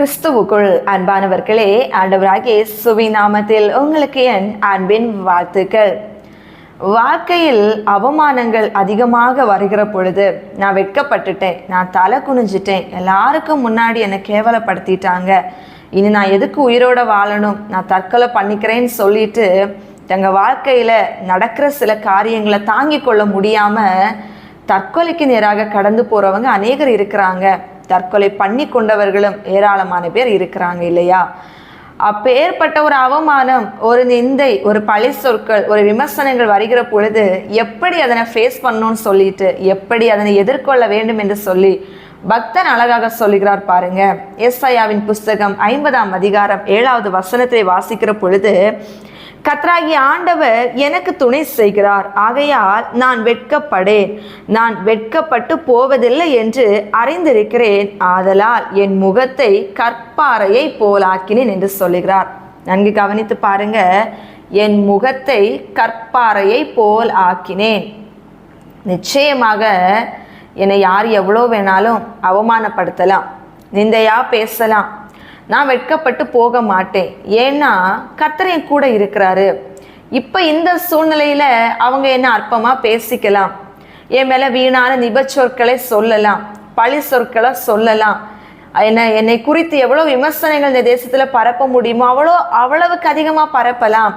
கிறிஸ்துவுக்குள் அன்பானவர்களே ஆண்டவராகிய சுவி நாமத்தில் உங்களுக்கு என் அன்பின் வாழ்த்துக்கள். வாழ்க்கையில் அவமானங்கள் அதிகமாக வருகிற பொழுது நான் வெட்கப்பட்டுட்டேன் நான் தலை குனிஞ்சிட்டேன் எல்லாருக்கும் முன்னாடி என்னை கேவலப்படுத்திட்டாங்க. இனி நான் எதுக்கு உயிரோட வாழணும்? நான் தற்கொலை பண்ணிக்கிறேன்னு சொல்லிட்டு தங்கள் வாழ்க்கையில் நடக்கிற சில காரியங்களை தாங்கி கொள்ள முடியாமல் தற்கொலைக்கு நேராக கடந்து போகிறவங்க அநேகர் இருக்கிறாங்க. தற்கொலை பண்ணி கொண்டவர்களும் ஏராளமான பேர் இருக்கிறாங்க இல்லையா? அப்பேற்பட்ட ஒரு அவமானம் ஒரு நிந்தை ஒரு பழி சொற்கள் ஒரு விமர்சனங்கள் வருகிற பொழுது எப்படி அதனை ஃபேஸ் பண்ணணும்னு சொல்லிட்டு எப்படி அதனை எதிர்கொள்ள வேண்டும் என்று சொல்லி பக்தன் அழகாக சொல்லுகிறார் பாருங்க. எஸ்ஐயாவின் புஸ்தகம் ஐம்பதாம் அதிகாரம் ஏழாவது வசனத்தை வாசிக்கிற பொழுது கத்ராகி ஆண்டவர் எனக்கு துணை செய்கிறார். ஆகையால் நான் வெட்கப்படேன். நான் வெட்கப்பட்டு போவதில்லை என்று அறிந்திருக்கிறேன். ஆதலால் என் முகத்தை கற்பாறையை போலாக்கினேன் என்று சொல்லுகிறார். நன்கு கவனித்து பாருங்க. என் முகத்தை கற்பாறையை போல் ஆக்கினேன். நிச்சயமாக என்னை யார் எவ்வளோ வேணாலும் அவமானப்படுத்தலாம். நிந்தையா பேசலாம். நான் வெட்கப்பட்டு போக மாட்டேன். ஏன்னா கத்தரையும் கூட இருக்கிறாரு. இப்போ இந்த சூழ்நிலையில் அவங்க என்ன அற்பமாக பேசிக்கலாம். என் மேலே வீணான நிபச்சொற்களை சொல்லலாம். பழி சொற்களை சொல்லலாம். என்ன என்னை குறித்து எவ்வளோ விமர்சனங்கள் இந்த தேசத்தில் பரப்ப முடியுமோ அவ்வளோ அவ்வளவுக்கு அதிகமாக பரப்பலாம்.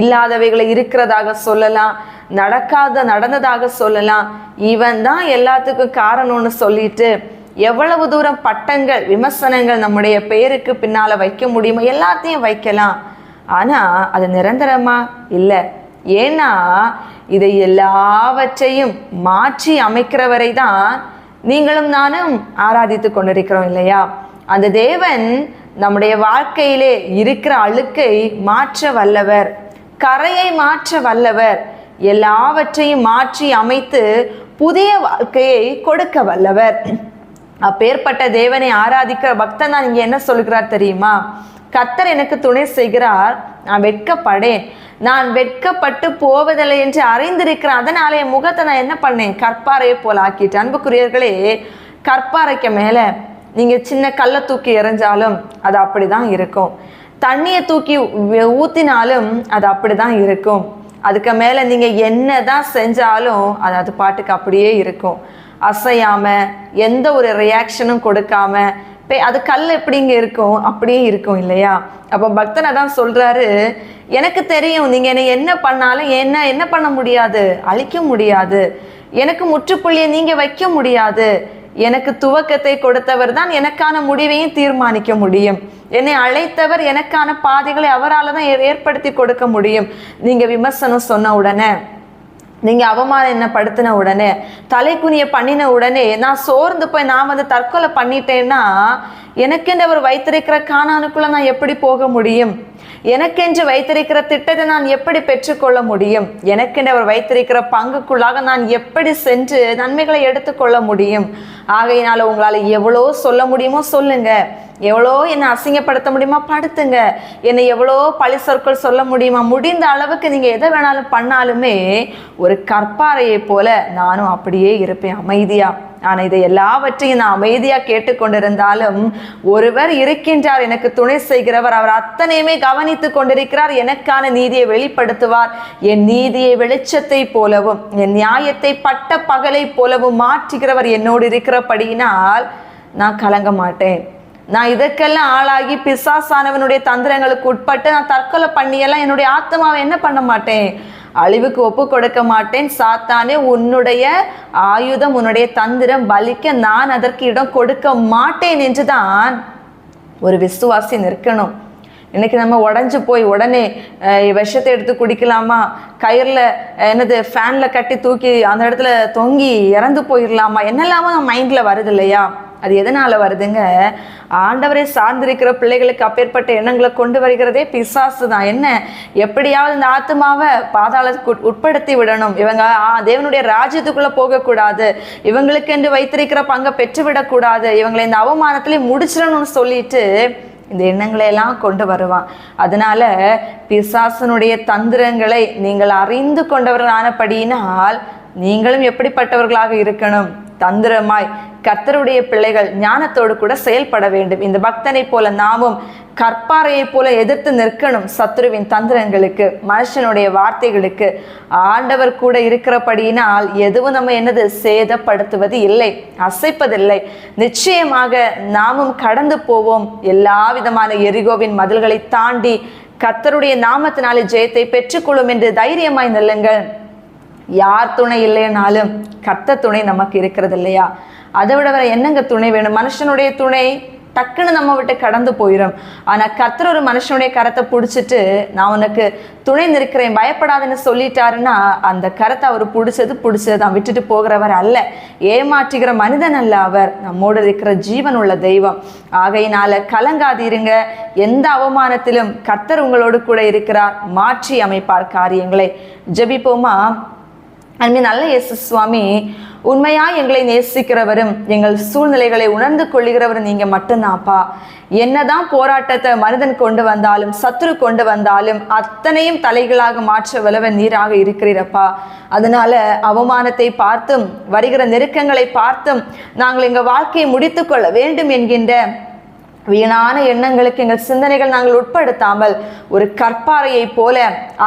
இல்லாதவைகளை இருக்கிறதாக சொல்லலாம். நடக்காத நடந்ததாக சொல்லலாம். இவன் தான் எல்லாத்துக்கும் காரணம்னு சொல்லிட்டு எவ்வளவு தூரம் பட்டங்கள் விமர்சனங்கள் நம்முடைய பெயருக்கு பின்னால் வைக்க முடியுமோ எல்லாத்தையும் வைக்கலாம். ஆனால் அது நிரந்தரமா இல்லை. ஏன்னா இதை எல்லாவற்றையும் மாற்றி அமைக்கிறவரை தான் நீங்களும் நானும் ஆராதித்து கொண்டிருக்கிறோம் இல்லையா? அந்த தேவன் நம்முடைய வாழ்க்கையிலே இருக்கிற அழுக்கை மாற்ற வல்லவர். கரையை மாற்ற வல்லவர். எல்லாவற்றையும் மாற்றி அமைத்து புதிய வாழ்க்கையை கொடுக்க வல்லவர். அப்பேற்பட்ட தேவனை ஆராதிக்கிற பக்தன் தான் இங்கே என்ன சொல்கிறார் தெரியுமா? கத்தர் எனக்கு துணை செய்கிறார். நான் வெட்கப்படேன். நான் வெட்கப்பட்டு போவதில்லை என்று அறிந்திருக்கிறேன் அதனால என் முகத்தை நான் என்ன பண்ணேன்? கற்பாறையை போல் ஆக்கிட்டேன். அன்புக்குரியர்களே கற்பாறைக்கு மேலே நீங்கள் சின்ன கல்லை தூக்கி எறிஞ்சாலும் அது அப்படி தான் இருக்கும். தண்ணியை தூக்கி ஊற்றினாலும் அது அப்படி தான் இருக்கும். அதுக்கு மேலே நீங்கள் என்ன தான் செஞ்சாலும் அது அது பாட்டுக்கு அப்படியே இருக்கும். அசையாமல் எந்த ஒரு ரியாக்ஷனும் கொடுக்காம அது கல் எப்படிங்க இருக்கும்? அப்படியே இருக்கும் இல்லையா? அப்போ பக்தனை தான் சொல்கிறாரு எனக்கு தெரியும் நீங்கள் என்னை என்ன பண்ணாலும் என்ன என்ன பண்ண முடியாது? அழிக்க முடியாது. எனக்கு முற்றுப்புள்ளியை நீங்கள் வைக்க முடியாது. எனக்கு துவக்கத்தை கொடுத்தவர் தான் எனக்கான முடிவையும் தீர்மானிக்க முடியும். என்னை அழைத்தவர் எனக்கான பாதைகளை அவரால் தான் ஏற்படுத்தி கொடுக்க முடியும். நீங்கள் விமர்சனம் சொன்ன உடனே நீங்க அவமானம் என்ன படுத்தின உடனே தலைக்குனிய பண்ணின உடனே நான் சோர்ந்து போய் நான் வந்து தற்கொலை பண்ணிட்டேன்னா எனக்கென்று அவர் வைத்திருக்கிற காணானுக்குள்ள நான் எப்படி போக முடியும்? எனக்கென்று வைத்திருக்கிற திட்டத்தை நான் எப்படி பெற்றுக்கொள்ள முடியும்? எனக்கென்று அவர் வைத்திருக்கிற பங்குக்குள்ளாக நான் எப்படி சென்று நன்மைகளை எடுத்துக்கொள்ள முடியும்? ஆகையினால உங்களால் எவ்வளோ சொல்ல முடியுமோ சொல்லுங்க. எவ்வளோ என்னை அசிங்கப்படுத்த முடியுமா? படுத்துங்க. என்னை எவ்வளோ பழி சொற்கள் சொல்ல முடியுமா? முடிந்த அளவுக்கு நீங்கள் எதை வேணாலும் பண்ணாலுமே ஒரு கற்பாறையை போல நானும் அப்படியே இருப்பேன் அமைதியாக ஆனால் இதை எல்லாவற்றையும் நான் அமைதியாக கேட்டுக்கொண்டிருந்தாலும் ஒருவர் இருக்கின்றார் எனக்கு துணை செய்கிறவர். அவர் அத்தனையுமே கவனித்து கொண்டிருக்கிறார் எனக்கான நீதியை வெளிப்படுத்துவார். என் நீதியை வெளிச்சத்தை போலவும் என் நியாயத்தை பட்ட பகலை போலவும் மாற்றுகிறவர் என்னோடு இருக்கிறபடியினால் நான் கலங்க மாட்டேன். நான் இதற்கெல்லாம் ஆளாகி பிசாசானவனுடைய தந்திரங்களுக்கு உட்பட்டு நான் தற்கொலை பண்ணியெல்லாம் என்னுடைய ஆத்மாவை என்ன பண்ண மாட்டேன்? அழிவுக்கு ஒப்பு கொடுக்க மாட்டேன். சாத்தானே உன்னுடைய ஆயுதம் உன்னுடைய தந்திரம் பலிக்க நான் அதற்கு இடம் கொடுக்க மாட்டேன் என்றுதான் ஒரு விசுவாசி நிற்கணும். இன்னைக்கு நம்ம உடஞ்சி போய் உடனே விஷத்தை எடுத்து குடிக்கலாமா? கயிறில் என்னது ஃபேனில் கட்டி தூக்கி அந்த இடத்துல தொங்கி இறந்து போயிடலாமா? என்னெல்லாமோ நம்ம மைண்டில் வருது இல்லையா? அது எதனால் வருதுங்க? ஆண்டவரை சார்ந்திருக்கிற பிள்ளைகளுக்கு அப்பேற்பட்ட எண்ணங்களை கொண்டு வருகிறதே பிசாசு தான். என்ன? எப்படியாவது இந்த ஆத்மாவை பாதாளத்துக்கு உட்படுத்தி விடணும். இவங்க தேவனுடைய ராஜ்யத்துக்குள்ளே போகக்கூடாது. இவங்களுக்கு என்று வைத்திருக்கிற பங்கை பெற்றுவிடக்கூடாது. இவங்களை இந்த அவமானத்திலே முடிச்சிடணும்னு சொல்லிட்டு இந்த எண்ணங்களை எல்லாம் கொண்டு வருவான். அதனால பிசாசனுடைய தந்திரங்களை நீங்கள் அறிந்து கொண்டவர்கள் ஆனபடியினால் நீங்களும் எப்படிப்பட்டவர்களாக இருக்கணும்? தந்திரமாய் கர்த்தருடைய பிள்ளைகள் ஞானத்தோடு கூட செயல்பட வேண்டும். இந்த பக்தனைப் போல நாமும் கற்பாறையைப் போல எதிர்த்து நிற்கணும் சத்ருவின் தந்திரங்களுக்கு மனுஷனுடைய வார்த்தைகளுக்கு. ஆண்டவர் கூட இருக்கிறபடியினால் எதுவும் நம்ம என்னது சேதப்படுத்துவது இல்லை அசைப்பதில்லை. நிச்சயமாக நாமும் கடந்து போவோம். எல்லா விதமான எரிகோவின் மதில்களை தாண்டி கர்த்தருடைய நாமத்தினாலே ஜெயத்தை பெற்றுக்கொள்ளும் என்று தைரியமாய் நில்லுங்கள். யார் துணை இல்லைனாலும் கர்த்த துணை நமக்கு இருக்கிறது இல்லையா? அதை விட வேற என்னங்க துணை வேணும்? மனுஷனுடைய துணை டக்குன்னு நம்ம விட்டு கடந்து போயிடும் ஆனால் கர்த்தர் ஒரு மனுஷனுடைய கரத்தை பிடிச்சிட்டு நான் உனக்கு துணை நிற்கிறேன் பயப்படாதுன்னு சொல்லிட்டாருன்னா அந்த கரத்தை அவர் பிடிச்சது பிடிச்சது தான். விட்டுட்டு போகிறவர் அல்ல. ஏமாற்றுகிற மனிதன் அல்ல அவர். நம்மோடு இருக்கிற ஜீவன் உள்ள தெய்வம். ஆகையினால கலங்காதீருங்க. எந்த அவமானத்திலும் கர்த்தர் உங்களோடு கூட இருக்கிறார். மாற்றி அமைப்பார் காரியங்களை. ஜெபிப்போமா? அன்பு நல்ல இயேசு சுவாமி உண்மையாக எங்களை நேசிக்கிறவரும் எங்கள் சூழ்நிலைகளை உணர்ந்து கொள்ளுகிறவரும் நீங்கள் மட்டும்தான்ப்பா. என்னதான் போராட்டத்தை மனிதன் கொண்டு வந்தாலும் சத்துரு கொண்டு வந்தாலும் அத்தனையும் தலைகளாக மாற்ற வல்லவன் நீராக இருக்கிறீரப்பா. அதனால அவமானத்தை பார்த்தும் வருகிற நெருக்கங்களை பார்த்தும் நாங்கள் எங்கள் வாழ்க்கையை முடித்துக்கொள்ள வேண்டும் என்கின்ற வீணான எண்ணங்களுக்கு எங்கள் சிந்தனைகள் நாங்கள் உட்படுத்தாமல் ஒரு கற்பாறையை போல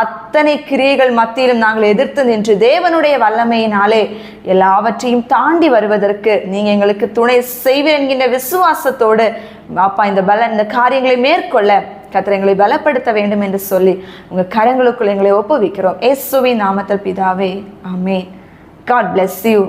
அத்தனை கிரியைகள் மத்தியிலும் நாங்கள் எதிர்த்து நின்று தேவனுடைய வல்லமையினாலே எல்லாவற்றையும் தாண்டி வருவதற்கு நீங்க எங்களுக்கு துணை செய்வீர் என்கின்ற விசுவாசத்தோடு பாப்பா இந்த பல இந்த காரியங்களை மேற்கொள்ள கத்திர எங்களை பலப்படுத்த வேண்டும் என்று சொல்லி உங்க கரங்களுக்குள் எங்களை ஒப்புவிக்கிறோம். இயேசுவின் நாமத்தில் பிதாவே ஆமே காட் bless யூ